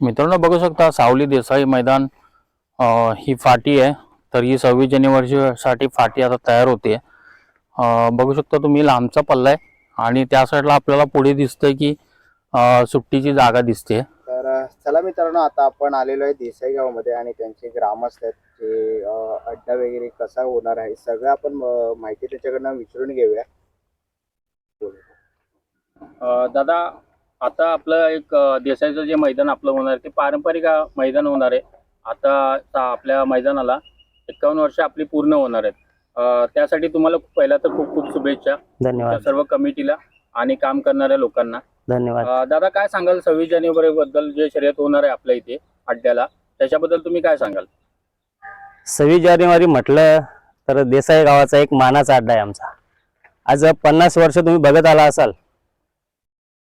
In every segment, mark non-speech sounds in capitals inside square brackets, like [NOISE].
मित्रांनो बघू शकता सावली देसाई मैदान ही फाटी आहे. तर ही सव्वीस जानेवारीसाठी फाटी आता तयार होते. बघू शकता तुम्ही लांबचा पल्ला आहे. आणि त्या साईडला आपल्याला पुढे दिसतंय की सुट्टीची जागा दिसते. तर चला मित्रांनो आता आपण आलेलो आहे देसाई गावामध्ये आणि त्यांचे ग्रामस्थ आहेत जे अ, अड्डा वगैरे कसा होणार आहे सगळं आपण माहिती त्याच्याकडनं विचारून घेऊया. दादा आता आपलं एक देसाईचं जे मैदान आपलं होणार आहे ते पारंपरिक मैदान होणार आहे. आता आपल्या मैदानाला एक्कावन्न वर्ष आपली पूर्ण होणार आहेत. त्यासाठी तुम्हाला पहिला तर खूप खूप शुभेच्छा. धन्यवाद. सर्व कमिटीला आणि काम करणाऱ्या लोकांना. धन्यवाद. दादा काय सांगाल? सव्वीस जानेवारी बद्दल जे शर्यत होणार आहे आपल्या इथे अड्ड्याला त्याच्याबद्दल तुम्ही काय सांगाल? सव्वीस जानेवारी म्हटलं तर देसाई गावाचा एक मानाचा अड्डा आहे आमचा. आज पन्नास वर्ष तुम्ही बघत आला असाल.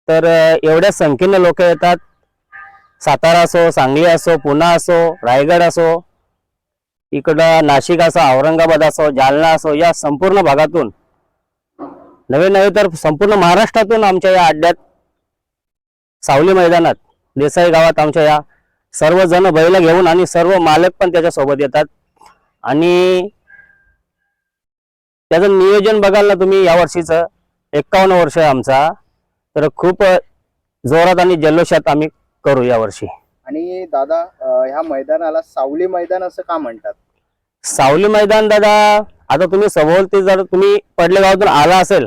तर एवढ्या संख्येने लोक येतात. सातारा असो सांगली असो पुणा असो रायगड असो इकडं नाशिक असो औरंगाबाद असो जालना असो या संपूर्ण भागातून नवे नवे तर संपूर्ण महाराष्ट्रातून आमच्या या अड्ड्यात सावली मैदानात देसाई गावात आमच्या या सर्वजण बैल घेऊन आणि सर्व मालक पण त्याच्यासोबत येतात. आणि त्याचं नियोजन बघाल ना तुम्ही या वर्षीचं एक्कावन्न वर्ष आहे आमचा. तर खूप जोरात आणि जल्लोषात आम्ही करू या वर्षी आणि दादा ह्या मैदानाला सावली मैदान असं का म्हणतात? सावली मैदान दादा आता तुम्ही सभोवती जर तुम्ही पडले गावातून आला असेल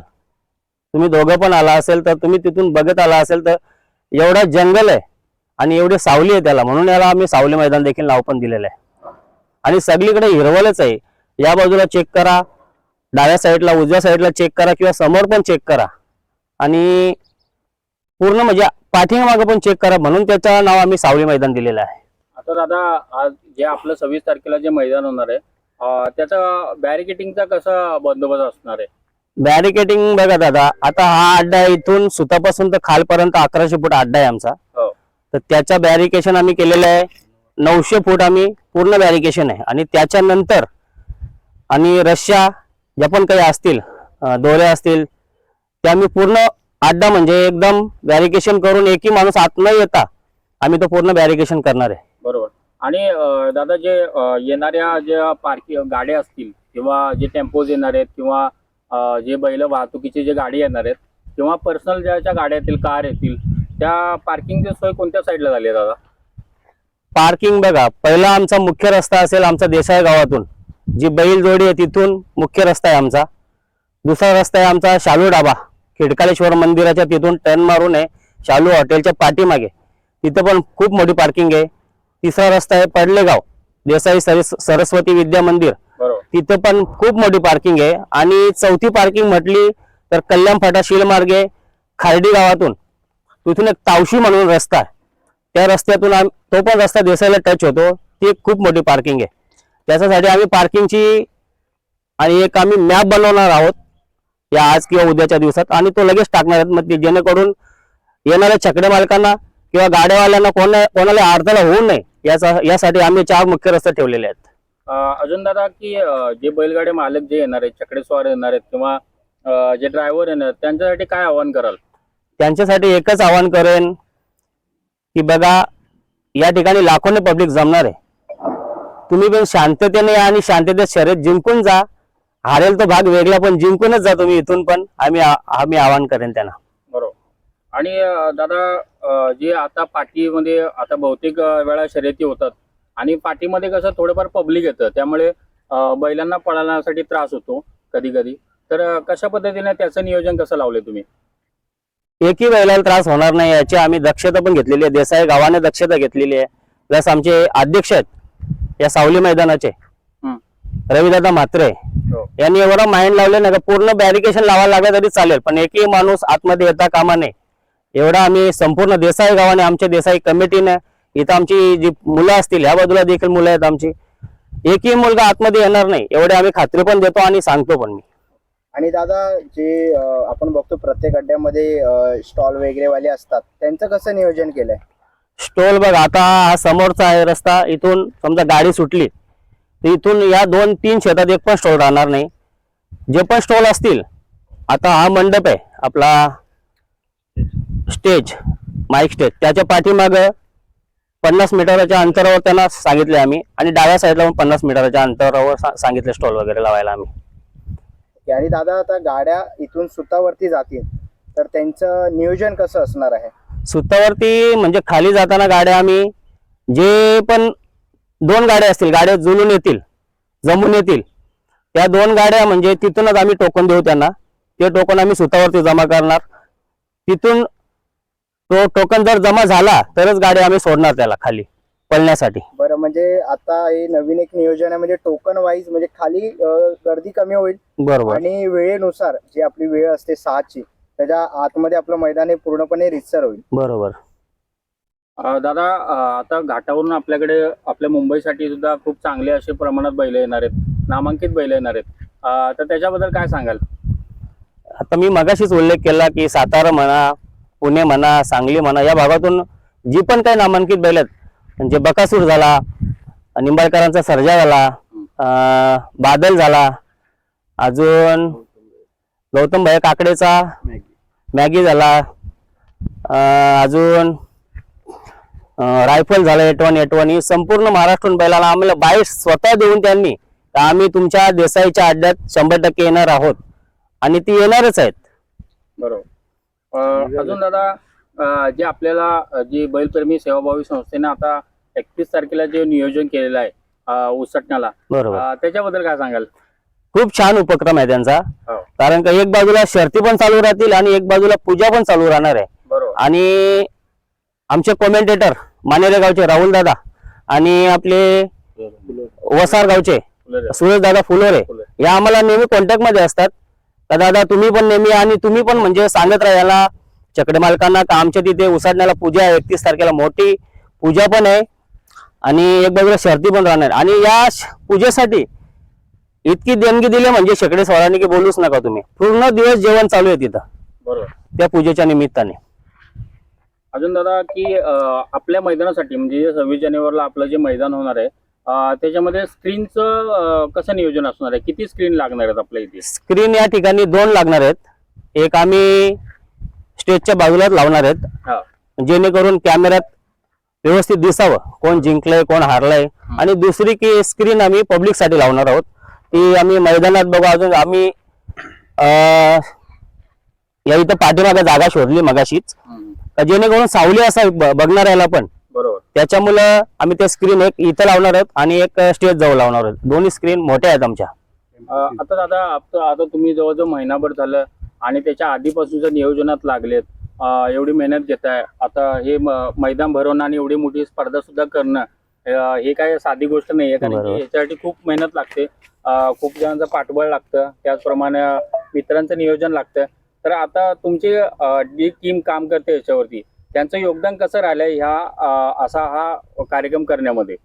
तुम्ही दोघं पण आला असेल तर तुम्ही तिथून बघत आला असेल तर एवढं जंगल आहे आणि एवढी सावली आहे त्याला म्हणून याला आम्ही सावली मैदान देखील नाव पण दिलेलं आहे. आणि सगळीकडे हिरवलच आहे. या बाजूला चेक करा डाव्या साईडला उजव्या साईडला चेक करा किंवा समोर पण चेक करा. आणि पूर्ण म्हणजे पाठीमागं पण चेक करा म्हणून त्याचं नाव आम्ही सावली मैदान दिलेलं आहे. आता दादा आज जे आपलं सव्वीस तारखेला जे मैदान होणार आहे त्याचा बॅरिकेटिंगचा कसा बंदोबस्त असणार आहे? बॅरिकेटिंग बघा दादा आता हा अड्डा इथून सुतापासून तर खालपर्यंत अकराशे फूट अड्डा आहे आमचा. हो. तर त्याचा बॅरिकेशन आम्ही केलेलं आहे. नऊशे फूट आम्ही पूर्ण बॅरिकेशन आहे. आणि त्याच्यानंतर आणि रश्या ज्या पण काही असतील दोऱ्या असतील त्या आम्ही पूर्ण अड्डा म्हणजे एकदम बॅरिकेशन करून एकही माणूस आत न येता आम्ही तो पूर्ण बॅरिकेशन करणार आहे. बरोबर. आणि अ, दादा जे अ, येणाऱ्या ज्या पार्किंग गाड्या असतील किंवा जे टेम्पोज येणार आहेत किंवा अ, जे बैल वाहतुकीचे जे गाडी येणार आहेत किंवा पर्सनल ज्याच्या गाड्या येतील कार येतील त्या पार्किंगची सोय कोणत्या साईडला झाली आहे दादा? पार्किंग बघा पहिला आमचा मुख्य रस्ता असेल आमचा देसाई गावातून. जी बैल जोडी आहे तिथून मुख्य रस्ता आहे आमचा. दुसरा रस्ता आहे आमचा शालू डाबा. खिडकालेश्वर मंदिराच्या तिथून टर्न मारून आहे. शालू हॉटेलच्या पाठीमागे. तिथं पण खूप मोठी पार्किंग आहे. तिसरा रस्ता आहे पडलेगाव. देसाई सरस सरस्वती विद्या मंदिर. तिथं पण खूप मोठी पार्किंग आहे. आणि चौथी पार्किंग म्हटली तर कल्याण फाटा शिलमार्गे खार्डी गावातून. तिथून एक तावशी म्हणून रस्ता आहे. त्या रस्त्यातून तो पण रस्ता देसाईला टच होतो. ती एक खूप मोठी पार्किंग आहे. त्याच्यासाठी आम्ही पार्किंगची आणि एक आम्ही मॅप बनवणार आहोत. या आज किंवा उद्याच्या दिवसात आणि तो लगेच टाकणार आहेत. जेणेकरून येणाऱ्या छकडे मालकांना किंवा गाड्यावाल्यांना कोणा कोणाला अडथळा होऊ नये याचा यासाठी आम्ही चार मुख्य रस्ते ठेवलेले आहेत. अजून दादा की जे बैलगाडी मालक जे येणार आहेत चकडेस्वार येणार आहेत किंवा जे ड्रायव्हर येणार आहेत त्यांच्यासाठी काय आव्हान कराल? त्यांच्यासाठी एकच आवाहन करेन की बघा या ठिकाणी लाखोने पब्लिक जमणार आहे. तुम्ही पण शांततेने या आणि शांततेत शर्यत जिंकून जा. हारेल तो भाग वेगळा पण जिंकूनच जा तुम्ही इथून पण. आम्ही आम्ही आवाहन करेन त्यांना. बरोबर. आणि दादा जे आता पाठीमध्ये आता बहुतेक वेळा शर्यती होतात. आणि पाठीमध्ये कसं थोडंफार पब्लिक येतं त्यामुळे बैलांना पळण्यासाठी त्रास होतो कधी कधी तर कशा पद्धतीने त्याचं नियोजन कसं लावले तुम्ही? एकही बैलाला त्रास होणार नाही याची आम्ही दक्षता पण घेतलेली आहे. देसाई गावाने दक्षता घेतलेली आहे. प्लस आमचे अध्यक्ष आहेत या सावली मैदानाचे. हं. रविदादा म्हात्रे. यांनी एवढा माइंड लावले ना का? पूर्ण बॅरिकेशन लावायला लागलं तरी चालेल पण एकही माणूस आतमध्ये येता कामा नये. एवढा आम्ही संपूर्ण देसाई गावाने आमच्या देसाई कमिटीने इथं आमची जी मुलं असतील ह्या बाजूला देखील मुलं आहेत आमची. एकही मुलगा आतमध्ये येणार नाही एवढे आम्ही खात्री पण देतो आणि सांगतो पण मी. आणि दादा जे आपण बघतो प्रत्येक अड्ड्यामध्ये स्टॉल वगैरे वाले असतात त्यांचं कसं नियोजन केलंय? स्टॉल बघ आता हा समोरचा आहे रस्ता इथून समजा गाडी सुटली तर इथून या दोन तीन शेतात एक पण स्टॉल राहणार नाही. जे पण स्टॉल असतील आता हा मंडप आहे आपला स्टेज माईक स्टेज त्याच्या पाठीमाग पन्नास मीटरच्या अंतरावर त्यांना सांगितले आम्ही आणि डाव्या साईडला पण पन्नास मीटरच्या अंतरावर सांगितले स्टॉल वगैरे लावायला आम्ही. आणि दादा आता गाड्या इथून सुतावरती जातील तर त्यांचं नियोजन कसं असणार आहे? सुतावरती म्हणजे खाली जाताना गाड्या आम्ही जे पण दोन गाड्या असतील गाड्या जुळून येतील जमून येतील. त्या दोन गाड्या म्हणजे तिथूनच आम्ही टोकन देऊ त्यांना. ते टोकन आम्ही सुतावरती जमा करणार. तिथून तो टोकन जर जमा झाला तरच गाडी आम्ही सोडणार त्याला खाली पळण्यासाठी. बरं म्हणजे आता हे नवीन एक नियोजन आहे म्हणजे टोकन वाईज म्हणजे खाली गर्दी कमी होईल. बरोबर. आणि वेळेनुसार जी आपली वेळ असते सहाची त्याच्या आतमध्ये आपलं मैदान हे पूर्णपणे रितसर होईल. बरोबर. दादा आता घाटावरून आपल्याकडे आपल्या मुंबईसाठी सुद्धा खूप चांगले असे प्रमाणात बैल येणार आहेत. नामांकित बैल येणार आहेत. अ, तर त्याच्याबद्दल काय सांगाल? आता मी मगाशीच उल्लेख केला की सातारा म्हणा पुणे म्हणा सांगली म्हणा या भागातून जी पण काही नामांकित बैल आहेत म्हणजे बकासूर झाला निंबाळकरांचा सर्जा झाला अं, बादल झाला अजून गौतम भाई काकडेचा मॅगी झाला अं, अजून रायफल झालं एट वन एट वन ही संपूर्ण महाराष्ट्रून बैलाला आम्हाला बाईट स्वतः देऊन त्यांनी आम्ही तुमच्या देसाईच्या अड्ड्यात शंभर टक्के येणार आहोत. आणि ती येणारच आहेत. बरोबर. अजून दादा जे आपल्याला जी बैलप्रेमी सेवाभावी संस्थेनं आता एकतीस तारखेला जे नियोजन केलेलं आहे उसटण्याला बरोबर. त्याच्याबद्दल काय सांगाल? खूप छान उपक्रम आहे त्यांचा. हो. कारण का एक बाजूला शर्ती पण चालू राहतील आणि एक बाजूला पूजा पण चालू राहणार आहे. बरोबर. आणि आमचे कॉमेंटेटर मानेरे गावचे राहुल दादा आणि आपले वसार गावचे सुरेश दादा फुलोरे. फुले. या आम्हाला नेहमी कॉन्टॅक्टमध्ये असतात. तर दादा तुम्ही पण नेहमी आणि तुम्ही पण म्हणजे सांगत राहा याला. चकडे मालकांना का आमच्या तिथे उसाडण्याला पूजा आहे एकतीस तारखेला मोठी पूजा पण आहे. आणि एक बाजूला शर्ती पण राहणार. आणि या पूजेसाठी इतकी देणगी दिली म्हणजे शेकडे स्वारांनी की बोलूच नका तुम्ही. पूर्ण दिवस जेवण चालू आहे तिथं. त्या पूजेच्या निमित्ताने. अजून दादा की अ, आपल्या मैदानासाठी म्हणजे सव्वीस जानेवारीला आपलं जे मैदान होणार आहे अ, त्याच्यामध्ये स्क्रीनचं कसं नियोजन असणार आहे? किती स्क्रीन लागणार आहेत आपल्या इथे? स्क्रीन या ठिकाणी दोन लागणार आहेत. एक आम्ही स्टेजच्या बाजूलाच लावणार आहेत. हा. जेणेकरून कॅमेऱ्यात व्यवस्थित दिसावं कोण जिंकलंय कोण हारलंय. आणि दुसरी की स्क्रीन आम्ही पब्लिकसाठी लावणार आहोत. ती आम्ही मैदानात बघू. अजून आम्ही अं, या इथं पाठीमागे जागा शोधली मगाशीच. हम्म. जेणेकरून सावली असा बघणाऱ्याला पण. बरोबर. त्याच्यामुळं आम्ही त्या स्क्रीन एक इथं लावणार आहोत आणि एक स्टेज जवळ लावणार आहोत. दोन्ही स्क्रीन मोठ्या आहेत आमच्या. आता दादा आता आता तुम्ही जवळजवळ महिनाभर झालं आणि त्याच्या आधीपासूनच्या नियोजनात लागलेत एवढी मेहनत घेताय आता हे मैदान भरवणं आणि एवढी मोठी स्पर्धा सुद्धा करणं हे काय साधी गोष्ट नाही आहे कारण. की याच्यासाठी खूप मेहनत लागते खूप जणांचं पाठबळ लागतं त्याचप्रमाणे मित्रांचं नियोजन लागतं. तर आता तुमची जी टीम काम करते याच्यावरती त्यांचं योगदान कसं राहिलंय ह्या असा हा कार्यक्रम करण्यामध्ये?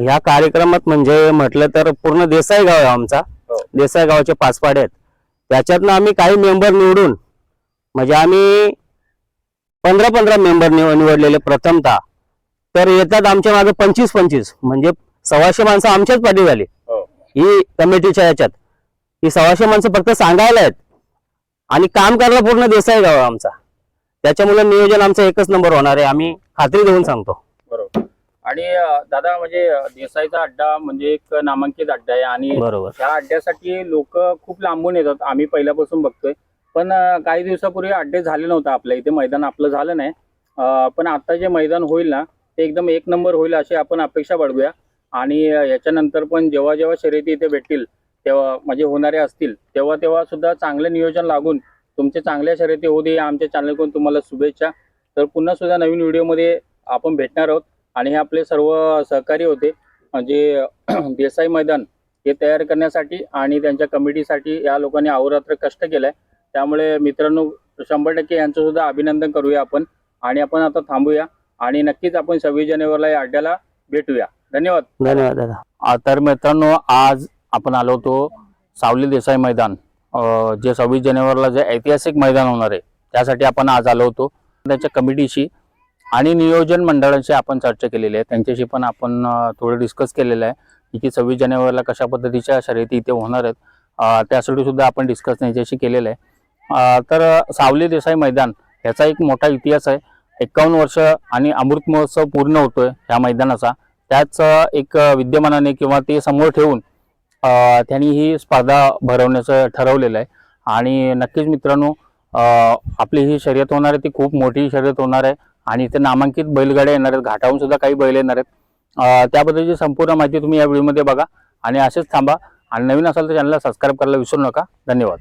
ह्या कार्यक्रमात म्हणजे म्हटलं तर पूर्ण देसाई गाव आहे आमचा. हो. देसाई गावाचे पाच पाडे आहेत. त्याच्यातनं आम्ही काही मेंबर निवडून म्हणजे आम्ही पंधरा पंधरा मेंबर निवडलेले प्रथमतः. तर येतात आमच्या मागे पंचवीस पंचवीस म्हणजे सव्वाशे माणसं आमच्याच पाठी झाली. हो. ही कमिटीच्या याच्यात. ही सव्वाशे माणसं फक्त सांगायला आहेत. आणि काम करायला पूर्ण देसाई गाव आमचा. त्याच्यामुळे नियोजन आमचं एकच नंबर होणार आहे. आम्ही खात्री देऊन सांगतो. बरोबर. आणि दादा म्हणजे देसाईचा अड्डा म्हणजे एक नामांकित अड्डा आहे आणि बरोबर. त्या अड्ड्यासाठी लोक खूप लांबून येतात. आम्ही पहिल्यापासून बघतोय. पण काही दिवसापूर्वी अड्डे झाले नव्हते आपल्या. इथे मैदान आपलं झालं नाही. पण आता जे मैदान होईल ना ते एकदम एक नंबर होईल अशी आपण अपेक्षा बाळगूया. आणि याच्यानंतर पण जेव्हा जेव्हा शर्यती इथे भेटतील तेव्हा म्हणजे होणारे असतील तेव्हा तेव्हा सुद्धा चांगलं नियोजन लागून तुमचे चांगल्या शर्यती होऊ दे आमच्या चॅनलकडून तुम्हाला शुभेच्छा. तर पुन्हा सुद्धा नवीन व्हिडिओमध्ये आपण भेटणार आहोत. आणि हे आपले सर्व सहकारी होते म्हणजे [CLEARS THROAT] देसाई मैदान हे तयार करण्यासाठी आणि त्यांच्या कमिटीसाठी या लोकांनी अहोरात्र कष्ट केलंय. त्यामुळे मित्रांनो शंभर टक्के यांचं सुद्धा अभिनंदन करूया आपण. आणि आपण आता थांबूया. आणि नक्कीच आपण सव्वीस जानेवारीला या अड्ड्याला भेटूया. धन्यवाद. धन्यवाद दादा. तर मित्रांनो आज आपण आलो होतो सावली देसाई मैदान. जे सव्वीस जानेवारीला जे ऐतिहासिक मैदान होणार आहे त्यासाठी आपण आज आलो होतो. त्याच्या कमिटीशी आणि नियोजन मंडळाशी आपण चर्चा केलेली आहे. त्यांच्याशी पण आपण थोडं डिस्कस केलेलं आहे की सव्वीस जानेवारीला कशा पद्धतीच्या शर्यती इथे होणार आहेत. त्यासाठी सुद्धा आपण डिस्कस त्यांच्याशी केलेलं आहे. तर सावली देसाई मैदान ह्याचा एक मोठा इतिहास आहे. एक्कावन्न वर्ष आणि अमृत महोत्सव पूर्ण होतोय ह्या मैदानाचा. त्याच एक विद्यमानाने किंवा ते समोर ठेवून त्यांनी ही स्पर्धा भरवण्याचं ठरवलेलं आहे. आणि नक्कीच मित्रांनो आपली ही शर्यत होणार आहे ती खूप मोठी शर्यत होणार आहे. आणि इथे नामांकित बैलगाड्या येणार आहेत घाटाहून सुद्धा काही बैल येणार आहेत. त्याबद्दलची संपूर्ण माहिती तुम्ही या व्हिडिओमध्ये बघा. आणि असेच थांबा. आणि नवीन असाल तर चॅनलला सबस्क्राईब करायला विसरू नका. धन्यवाद.